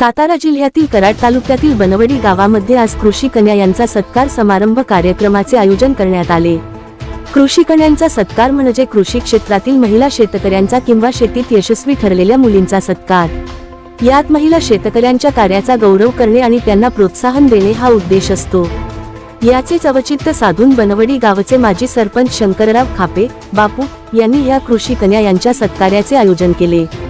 सातारा जिल्ह्यातील कराड तालुक्यातील बनवडी गावामध्ये आज कृषी कन्या यांचा सत्कार समारंभ कार्यक्रमाचे आयोजन करण्यात आले. कृषी कन्यांचा सत्कार म्हणजे कृषी क्षेत्रातील महिला शेतकऱ्यांचा किंवा शेतीत यशस्वी ठरलेल्या मुलींचा सत्कार. यात महिला शेतकऱ्यांच्या कार्याचा गौरव करणे आणि त्यांना प्रोत्साहन देणे हा उद्देश असतो. याचेच चवचित्त साधून बनवडी गावचे माजी सरपंच शंकरराव खापे बापू यांनी या कृषी कन्या यांच्या सत्कार्याचे आयोजन केले.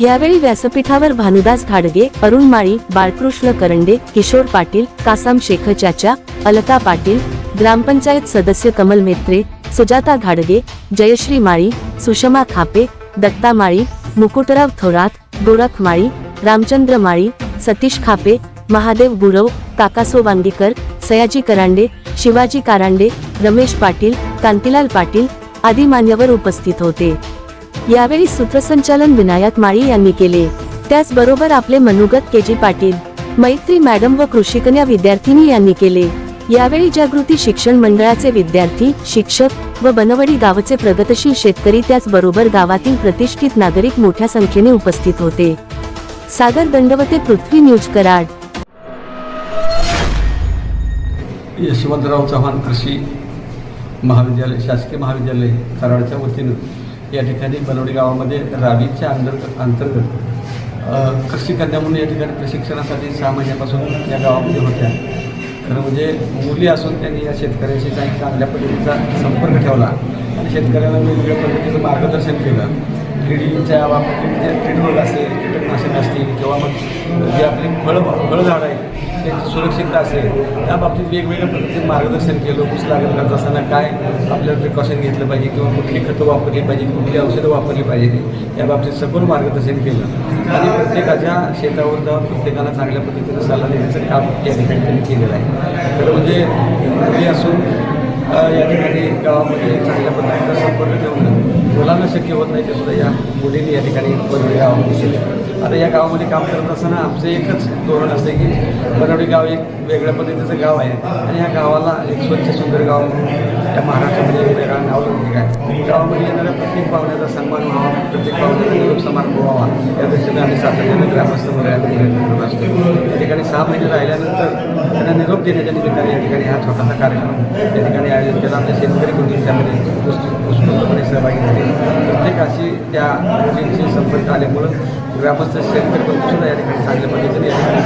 यावेळी व्यासपीठावर भानुदास घाडगे अरुण माळी बाळकृष्ण करंडे किशोर पाटील कासाम शेख चाचा अलका पाटील ग्रामपंचायत सदस्य कमल मेत्रे सुजाता घाडगे जयश्री माळी सुषमा खापे दत्ता माळी मुकुटराव थोरात गोरख माळी रामचंद्र माळी सतीश खापे महादेव गुरव काकासो वांगीकर सयाजी करांडे शिवाजी कारांडे रमेश पाटील कांतीलाल पाटील आदी मान्यवर उपस्थित होते. यावेळी सूत्रसंचालन विनायक माळी यांनी केले. त्याचबरोबर आपले मनुगत केजी पाटील मैत्री मॅडम व कृषिकन्या विद्यार्थिनी यांनी केले. यावेळी जागृती शिक्षण मंडळाचे विद्यार्थी शिक्षक व बनवडी गावचे प्रगतशील शेतकरी त्याचबरोबर गावातील प्रतिष्ठित नागरिक मोठ्या संख्येने उपस्थित होते. सागर दंडवते पृथ्वी न्यूज कराड. यशवंतराव चव्हाण कृषी महाविद्यालय शासकीय महाविद्यालय कराडच्या वतीनं या ठिकाणी बनवडी गावामध्ये रावीच्या अंतर्गत अंतर्गत कृषी कन्या म्हणून या ठिकाणी प्रशिक्षणासाठी सहा महिन्यापासून या गावामध्ये होत्या. खरं म्हणजे मुली असून त्यांनी या शेतकऱ्याशी काही चांगल्या पद्धतीचा संपर्क ठेवला आणि शेतकऱ्यांना वेगवेगळ्या पद्धतीचं मार्गदर्शन केलं. किडीच्या बाबतीत म्हणजे कीड असेल कीटकनाशक असतील किंवा मग जे आपली फळ फळझाड आहे त्यांची सुरक्षितता असेल त्या बाबतीत वेगवेगळ्या पद्धतीने मार्गदर्शन केलं ऊस लागण करत असताना काय आपल्याला प्रिकॉशन घेतलं पाहिजे किंवा कुठली खतं वापरली पाहिजे कुठली औषधं वापरली पाहिजे या बाबतीत सखोल मार्गदर्शन केलं. आणि प्रत्येकाच्या शेतावर जाऊन प्रत्येकाला चांगल्या पद्धतीनं सल्ला देण्याचं काम या ठिकाणी त्यांनी केलेलं आहे. तर म्हणजे मुली असून या ठिकाणी गावामध्ये चांगल्या पद्धतीचा संपर्क ठेवून मुलांना शक्य होत नाही ते सुद्धा या मुलींनी या ठिकाणी बनवडी गावामध्ये केले आता या गावामध्ये काम करत असताना आमचं एकच धोरण असतं की बनवडी गाव एक वेगळ्या पद्धतीचं गाव आहे आणि ह्या गावाला एक स्वच्छ सुंदर गाव या महाराष्ट्रामध्ये एक नाव लौकिक आहे. गावामध्ये येणाऱ्या प्रत्येक पाहुण्याचा सन्मान व्हावा प्रत्येक पाहुण्याचा निरोप समारंभ व्हावा या दृष्टीने आम्ही सातत्याने ग्रामस्थ मुलांना असतो. या ठिकाणी सहा महिने राहिल्यानंतर त्यांना निरोप देण्याच्या निमित्ताने या ठिकाणी हा छोटासा कार्यक्रम या ठिकाणी आयोजित केला. आमच्या शेतकरी कुटुंब त्यामध्ये उत्स्फूर्तपणे सहभागी झाले. प्रत्येकाशी त्या मुलींशी संपर्क आल्यामुळं ग्रामस्थ शेतकरी बंधू या ठिकाणी चांगल्या पद्धतीने या ठिकाणी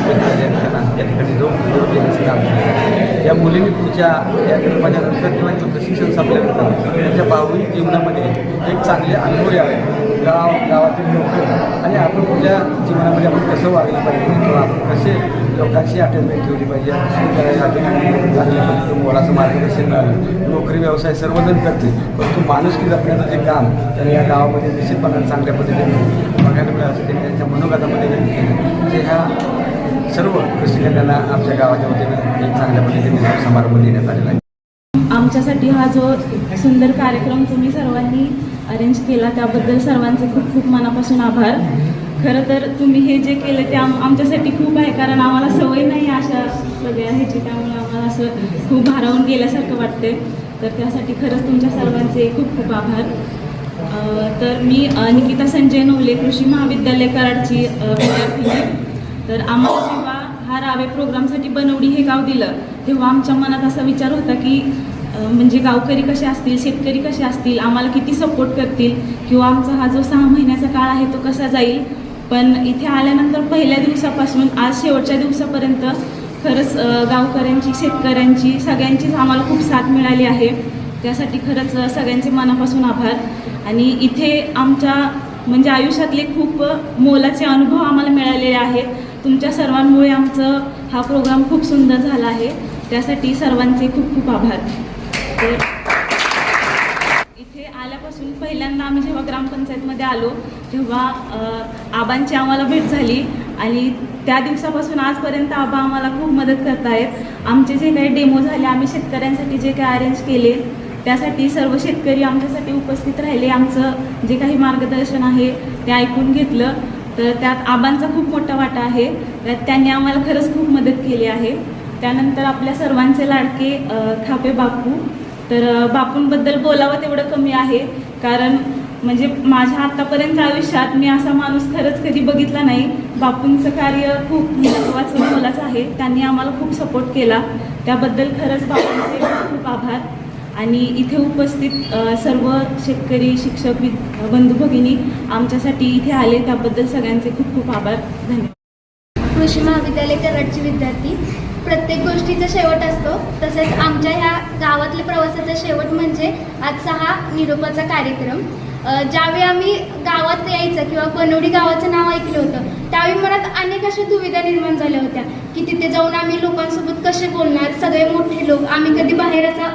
त्यांना या ठिकाणी जाऊन निरोप देण्याचं काम केलं. या मुलींनी पुढच्या या माझ्यानंतर किंवा इथं प्रशिक्षण संपल्यानंतर त्यांच्या भावनिक जीवनामध्ये एक चांगले अनुभव यावे. गाव गावातील लोक. आणि आपण पुढल्या जीवनामध्ये आपण कसं वागलं पाहिजे किंवा आपण कसे लोकांशी अटॅचमेंट ठेवली पाहिजे कशी चांगल्या पद्धतीनं मोलाचं मार्गदर्शन मिळालं नोकरी व्यवसाय सर्वजण करते परंतु माणुसकी जपण्याचं जे काम तर या गावामध्ये निश्चितपणाने चांगल्या पद्धतीने बघायला मिळालं असं त्यांनी त्यांच्या मनोगतामध्ये व्यक्त केलं. म्हणजे ह्या सर्व कृषिकन्यांना आमच्या गावाच्या वतीने एक चांगल्या पद्धतीने समारंभ देण्यात आलेला आहे. आमच्यासाठी हा जो सुंदर कार्यक्रम तुम्ही सर्वांनी अरेंज केला त्याबद्दल सर्वांचे खूप खूप मनापासून आभार. खरं तर तुम्ही हे जे केलं ते आम आमच्यासाठी खूप आहे कारण आम्हाला सवय नाही अशा सगळ्या ह्याची त्यामुळे आम्हाला असं खूप भारावून गेल्यासारखं वाटते तर त्यासाठी खरंच तुमच्या सर्वांचे खूप खूप आभार. तर मी निकिता संजय नवले कृषी महाविद्यालय कराडची विद्यार्थी तर आम्हाला जेव्हा हा रावे प्रोग्रामसाठी बनवडी हे गाव दिलं तेव्हा आमच्या मनात असा विचार होता की म्हणजे गावकरी कसे असतील शेतकरी कसे असतील आम्हाला किती सपोर्ट करतील किंवा आमचा हा जो सहा महिन्याचा काळ आहे तो कसा जाईल? पण इथे आल्यानंतर पहिल्या दिवसापासून आज शेवटच्या दिवसापर्यंत खरंच गावकऱ्यांची शेतकऱ्यांची सगळ्यांचीच आम्हाला खूप साथ मिळाली आहे. त्यासाठी खरंच सगळ्यांचे मनापासून आभार. आणि इथे आमच्या म्हणजे आयुष्यातले खूप मोलाचे अनुभव आम्हाला मिळालेले आहेत. तुमच्या सर्वांमुळे आमचं हा प्रोग्राम खूप सुंदर झाला आहे. त्यासाठी सर्वांचे खूप खूप आभार. तर इथे आल्यापासून पहिल्यांदा आम्ही जेव्हा ग्रामपंचायतमध्ये आलो तेव्हा आबांची आम्हाला भेट झाली आणि त्या दिवसापासून आजपर्यंत आबा आम्हाला खूप मदत करत आहेत. आमचे जे काही डेमो झाले आम्ही शेतकऱ्यांसाठी जे काही अरेंज केले त्यासाठी सर्व शेतकरी आमच्यासाठी उपस्थित राहिले. आमचं जे काही मार्गदर्शन आहे ते ऐकून घेतलं. तर त्यात आबांचा खूप मोठा वाटा आहे. त्यात त्यांनी आम्हाला खरंच खूप मदत केली आहे. त्यानंतर आपल्या सर्वांचे लाडके थापे खापे बापू तर बापूंबद्दल बोलावं तेवढं कमी आहे. कारण म्हणजे माझ्या आतापर्यंत आयुष्यात मी असा माणूस खरंच कधी बघितला नाही. बापूंचं कार्य खूप महत्त्वाचं मोलाचं आहे. त्यांनी आम्हाला खूप सपोर्ट केला. त्याबद्दल खरंच बापूंचे खूप खूप आभार. आणि इथे उपस्थित सर्व शेतकरी शिक्षक वि बंधू भगिनी आमच्यासाठी इथे आले. त्याबद्दल सगळ्यांचे खूप खूप आभार. धन्यवाद. कृषी महाविद्यालय करडचे विद्यार्थी प्रत्येक गोष्टीचा शेवट असतो. तसेच आमच्या ह्या गावातल्या प्रवासाचा शेवट म्हणजे आजचा हा निरोपाचा कार्यक्रम. ज्यावेळी आम्ही गावात यायचं किंवा बनवडी गावाचं नाव ऐकलं होतं त्यावेळी मनात अनेक अशा दुविधा निर्माण झाल्या होत्या की तिथे जाऊन आम्ही लोकांसोबत कसे बोलणार सगळे मोठे लोक आम्ही कधी बाहेर असा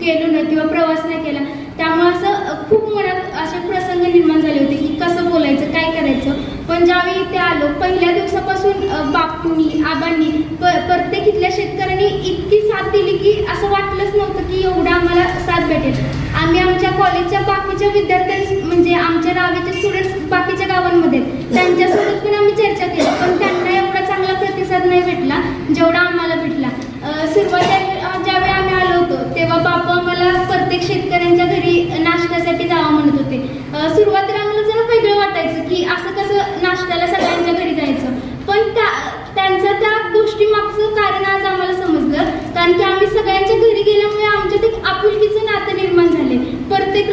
गेलो नाही किंवा प्रवास नाही केला त्यामुळे असं खूप मनात असे प्रसंग निर्माण झाले होते की कसं बोलायचं काय करायचं पण ज्यावेळी इथे आलो पहिल्या दिवसापासून बापूंनी आबांनी प प्रत्येक इथल्या शेतकऱ्यांनी इतकी साथ दिली की असं वाटलंच नव्हतं की एवढं आम्हाला साथ भेटेल. आम्ही आमच्या कॉलेजच्या बाकीच्या विद्यार्थ्यांस म्हणजे आमच्या गावाचे स्टुडंट्स बाकीच्या गावांमध्ये आहेत. त्यांच्यासोबत पण आम्ही चर्चा केली. पण त्यांना एवढा चांगला प्रतिसाद नाही भेटला जेवढा आम्हाला भेटला. अ, सुरुवातीला ज्यावेळी आम्ही आलो होतो तेव्हा बापू आम्हाला प्रत्येक शेतकऱ्यांच्या घरी नाश्त्यासाठी जावं म्हणत होते. अ, सुरुवातीला आम्हाला जरा वेगळं वाटायचं की असं कसं नाश्त्याला सगळ्यांच्या घरी जायचं पण त्या त्यांचं त्या गोष्टी मागचं कारण आज आम्हाला समजलं कारण की आम्ही सगळ्यांच्या घरी गेल्यामुळे आमच्यात एक आपुलकीचं नातं निर्माण झाले प्रत्येक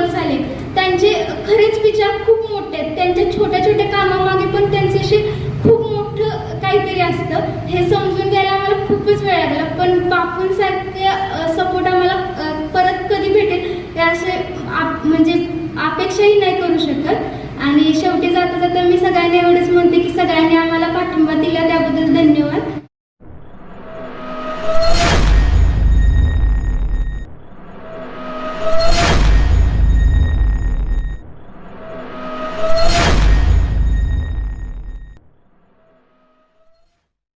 लोकांशी आमची त्यांचे खरेच विचार खूप मोठे आहेत. त्यांच्या छोट्या छोट्या कामामागे पण त्यांच्याशी खूप मोठं काहीतरी असतं. हे समजून घ्यायला आम्हाला खूपच वेळ लागला. पण बापूंसारखे सपोर्ट आम्हाला परत कधी भेटेल असे आप- म्हणजे अपेक्षाही नाही करू शकत. आणि शेवटी जाता जाता मी सगळ्यांना एवढंच म्हणते की सगळ्यांनी आम्हाला पाठिंबा दिला. त्याबद्दल धन्यवाद.